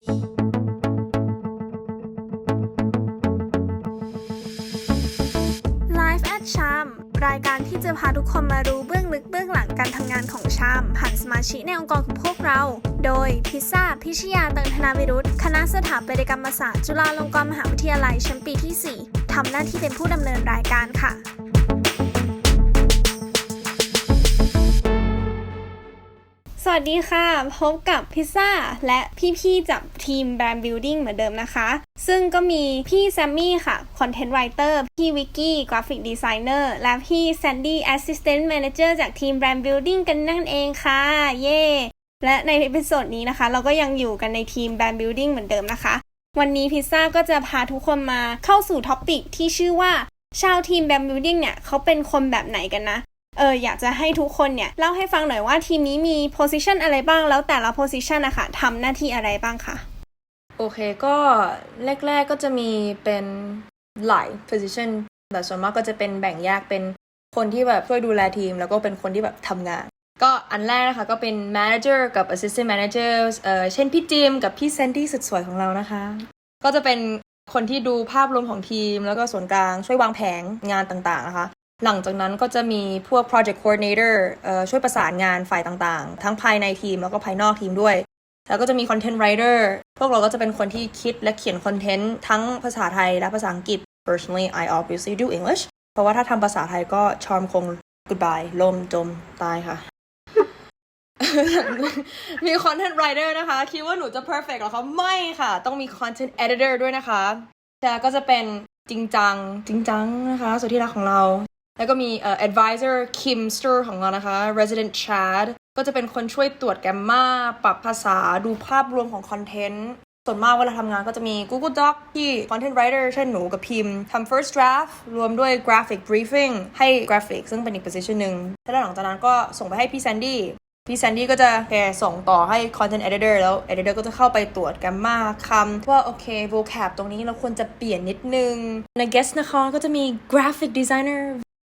Live at Charm รายการที่จะพาทุกคนมารู้เบื้องลึกเบื้องหลังการทำงานของชามผ่านสมาชิกในองค์กรของพวกเรา โดยพิซซ่า พิชยาเตังธนาวิรุธ คณะสถาปัตยกรรมศาสตร์ จุฬาลงกรณ์มหาวิทยาลัยชั้นปีที่ 4 ทำหน้าที่เป็นผู้ดำเนินรายการค่ะ วัสดีค่ะ พบกับพิซซ่าและพี่ๆจากทีมแบรนด์บิ l ดิ้งเหมือนเดิมนะคะ ซึ่งก็มีพี่แซมมี่ค่ะคอนเทนต์ไรเตอร์พี่วิกกี้กราฟิกดีไซเนอร์และพี่แซนดี้แอสซิสแตนต์แมเนเจอร์จากทีมแบรนด์บิ l ดิ้งกันนั่นเองค่ะ เย่และในเอพิโซดนี้นะคะ เราก็ยังอยู่กันในทีมแบรนด์บิ l ดิ้งเหมือนเดิมนะคะ วันนี้พิซซ่าก็จะพาทุกคนมาเข้าสู่ท็อปิกที่ชื่อว่าชาวทีมแบรนด์บิ l ดิ้งเนี่ยเขาเป็นคนแบบไหนกันนะ เอออยากจะให้ทุกคนเนี่ยเล่าให้ฟังหน่อยว่าทีมนี้มีโพสิชันอะไรบ้าง แล้วแต่ละโพสิชันนะคะทำหน้าที่อะไรบ้างคะโอเคก็แรก ๆก็จะมีเป็นหลาย position แต่ส่วนมากก็จะเป็นแบ่งแยกเป็นคนที่แบบช่วยดูแลทีม แล้วก็เป็นคนที่แบบทำงาน ก็อันแรกนะคะก็เป็น manager กับ assistant manager เอ่อเช่นพี่จิมกับพี่แซนดี้สุดสวยของเรานะคะ ก็จะเป็นคนที่ดูภาพรวมของทีม แล้วก็ส่วนกลางช่วยวางแผนงานต่างๆนะคะ หลังจากนั้นก็จะมีพวก project coordinator ช่วยประสานงานฝ่ายต่างๆ ทั้งภายในทีมแล้วก็ภายนอกทีมด้วย แล้วก็จะมี content writer พวกเราก็จะเป็นคนที่คิดและเขียนคอนเทนต์ทั้งภาษาไทยและภาษาอังกฤษ personally I obviously do English เพราะว่าถ้าทำภาษาไทยก็ชอมคง goodbye ล่มจมตายค่ะ มี content writer นะคะ คิดว่าหนูจะ perfect หรอคะ ไม่ค่ะ ต้องมี content editor ด้วยนะคะแต่ก็จะเป็นจริงจัง จริงจังนะคะ สุดที่รักของเรา แล้วก็มีเอ่อ advisor Kim Stur ของเรานะคะ resident Chad ก็จะเป็นคนช่วยตรวจแกมมาปรับภาษาดูภาพรวมของคอนเทนต์ส่วนมากเวลาทำงานก็จะมี Google Doc ที่ content writer เช่นหนูกับพิมพ์ทำ first draft รวมด้วย graphic briefing ให้ graphic ซึ่งเป็นอีก position หนึ่งแล้วหลังจากนั้นก็ส่งไปให้พี่แซนดี้พี่แซนดี้ก็จะแกส่งต่อให้ content editor แล้ว editor ก็จะเข้าไปตรวจแกมมาคำว่าโอเค vocab ตรงนี้เราควรจะเปลี่ยนนิดนึงใน guest นะคะก็จะมี graphic designer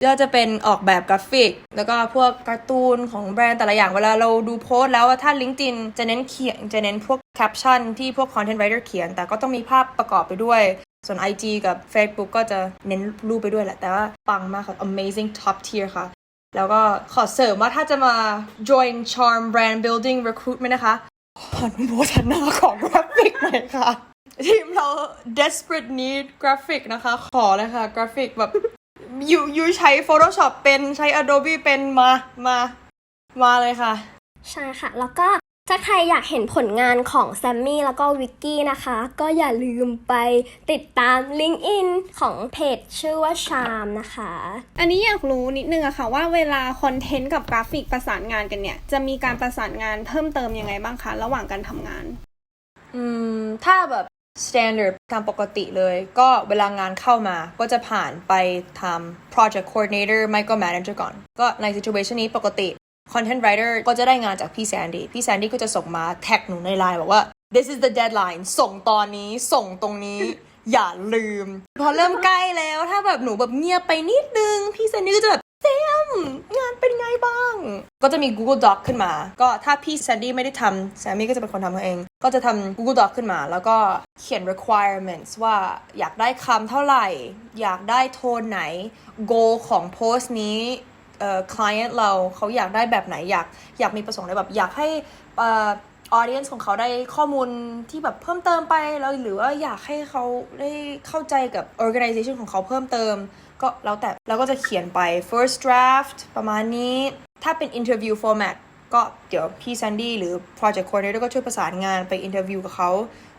ก็จะเป็นออกแบบกราฟิก แล้วก็พวกการ์ตูนของแบรนด์แต่ละอย่างเวลาเราดูโพสต์แล้วถ้า LinkedIn จะเน้นเขียนจะเน้นพวกแคปชั่นที่พวก content writer เขียน แต่ก็ต้องมีภาพประกอบไปด้วย ส่วน IG กับ Facebook ก็จะเน้นรูปไปด้วยแหละ แต่ว่าปังมากค่ะ amazing top tier ค่ะ แล้วก็ขอเสริมว่าถ้าจะมา join Charm Brand Building Recruitment นะคะขออนุโมทนาของกราฟิกหน่อยค่ะทีมเรา desperate need กราฟิกนะคะ ขอเลยค่ะกราฟิกแบบ ยูยูใช้ Photoshop เป็นใช้ Adobe เป็นมามา มาเลยค่ะ ใช่ค่ะ แล้วก็ถ้าใครอยากเห็นผลงานของแซมมี่แล้วก็วิกกี้นะคะ ก็อย่าลืมไปติดตาม LinkedIn ของเพจชื่อว่าชามนะคะ อันนี้อยากรู้นิดนึงอะค่ะว่าเวลาคอนเทนต์กับกราฟิกประสานงานกันเนี่ย จะมีการประสานงานเพิ่มเติมยังไงบ้างคะ ระหว่างการทำงาน อืม ถ้าแบบ standard ตามปกติเลย ก็เวลางานเข้ามาก็จะผ่านไปทำ project coordinator ไม่ก็ manager ก่อน ก็ใน situation นี้ปกติ content writer ก็จะได้งานจากพี่แซนดี้พี่แซนดี้ก็จะส่งมาแท็กหนูในไลน์บอกว่า this is the deadline ส่งตอนนี้ส่งตรงนี้ อย่าลืม พอเริ่มใกล้แล้วถ้าแบบหนูแบบเงียบไปนิดนึง พี่แซนดี้ก็จะแบบแซมงานเป็นไงบ้าง ก็จะมี Google Doc ขึ้นมา ก็ถ้าพี่แซนดี้ไม่ได้ทำแซมมี่ก็จะเป็นคนทำเอง ก็จะทำ Google Doc ขึ้นมา แล้วก็เขียน requirements ว่าอยากได้คำเท่าไหร่ อยากได้โทนไหน goal ของโพสต์นี้เอ่อ client เราเขาอยากได้แบบไหนอยากอยากมีประสงค์อะไรแบบอยากให้เอ่อ audience ของเขาได้ข้อมูลที่แบบเพิ่มเติมไปแล้วหรือว่าอยากให้เขาได้เข้าใจกับ organization ของเขาเพิ่มเติม ก็แล้วแต่แล้วก็จะเขียนไป first draft ประมาณนี้ ถ้าเป็น interview format ก็เดี๋ยวพี่แซนดี้หรือ project coordinator ก็ช่วยประสานงานไป interview กับเขา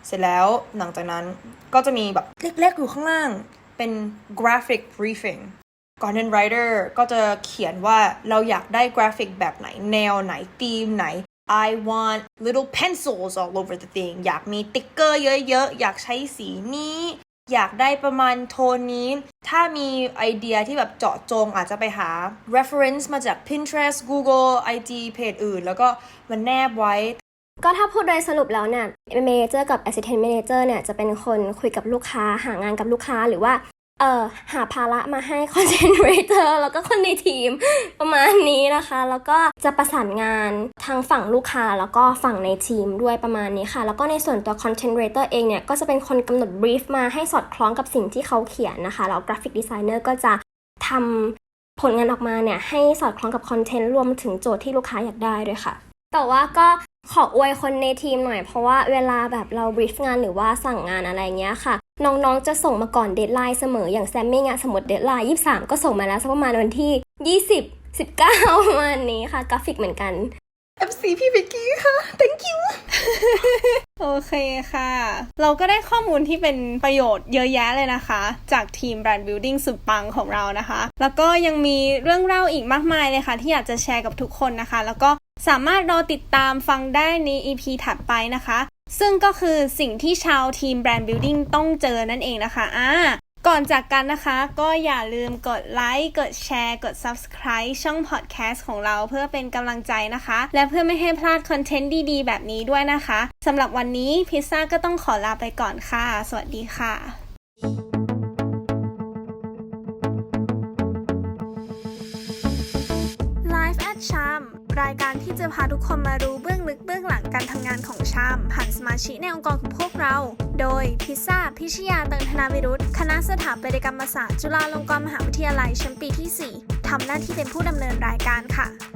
เสร็จแล้วหลังจากนั้นก็จะมีแบบเล็กๆอยู่ข้างล่างเป็น graphic briefing content writer ก็จะเขียนว่าเราอยากได้กราฟิกแบบไหน แนวไหนธีมไหน I want little pencils all over the thing อยากมีติ๊กเกอร์เยอะๆ อยากใช้สีนี้ อยากได้ประมาณโทนนี้ ถ้ามีไอเดียที่แบบเจาะจงอาจจะไปหา reference มาจาก Pinterest Google IG เพจอื่น แล้วก็มันแนบไว้ ก็ถ้าพูดโดยสรุปแล้วเนี่ย Manager กับ Assistant Manager เนี่ยจะเป็นคนคุยกับลูกค้าหางานกับลูกค้าหรือว่า เอ่อหาภาระมาให้ content creator แล้วก็คนในทีมประมาณนี้นะคะ แล้วก็จะประสานงานทางฝั่งลูกค้าแล้วก็ฝั่งในทีมด้วยประมาณนี้ค่ะ แล้วก็ในส่วนตัว content creator เองเนี่ยก็จะเป็นคนกำหนด brief มาให้สอดคล้องกับสิ่งที่เขาเขียนนะคะ แล้ว graphic designer ก็จะทำผลงานออกมาเนี่ยให้สอดคล้องกับคอนเทนต์รวมถึงโจทย์ที่ลูกค้าอยากได้ด้วยค่ะ แต่ว่าก็ ขออวยคนในทีมหน่อย เพราะว่าเวลาแบบเรา brief งานหรือว่าสั่งงานอะไรเงี้ยค่ะ น้องๆจะส่งมาก่อนเดทไลน์เสมออย่างแซมมี่งานสมมติเดทไลน์23ก็ส่งมาแล้วสักประมาณวันที่ 20 19ประมาณนี้ค่ะ กราฟิกเหมือนกัน FC พี่วิกกี้ค่ะ thank you โอเคค่ะ เราก็ได้ข้อมูลที่เป็นประโยชน์เยอะแยะเลยนะคะ จากทีม Brand Building สุดปังของเรานะคะ แล้วก็ยังมีเรื่องเล่าอีกมากมายเลยค่ะ ที่อยากจะแชร์กับทุกคนนะคะ แล้วก็ สามารถรอติดตามฟังได้ใน EP ถัดไปนะคะ ซึ่งก็คือสิ่งที่ชาวทีม Brand Building ต้องเจอนั่นเองนะคะอ่าก่อนจากกันนะคะ ก็อย่าลืมกดไลค์ กดแชร์ กด Subscribe ช่อง Podcast ของเราเพื่อเป็นกำลังใจนะคะ และเพื่อไม่ให้พลาดคอนเทนต์ดีๆ แบบนี้ด้วยนะคะสำหรับวันนี้พิซซ่าก็ต้องขอลาไปก่อนค่ะ สวัสดีค่ะ รายการที่จะพาทุกคนมารู้เบื้องลึกเบื้องหลังการทำงานของชามผ่านสมาชิกในองค์กรของพวกเรา โดยพิซซ่าพิชยาเติงธนาวิรุธคณะสถาปัตยกรรมศาสตร์จุฬาลงกรณ์มหาวิทยาลัยชั้นปีที่ 4ทำหน้าที่เป็นผู้ดำเนินรายการค่ะ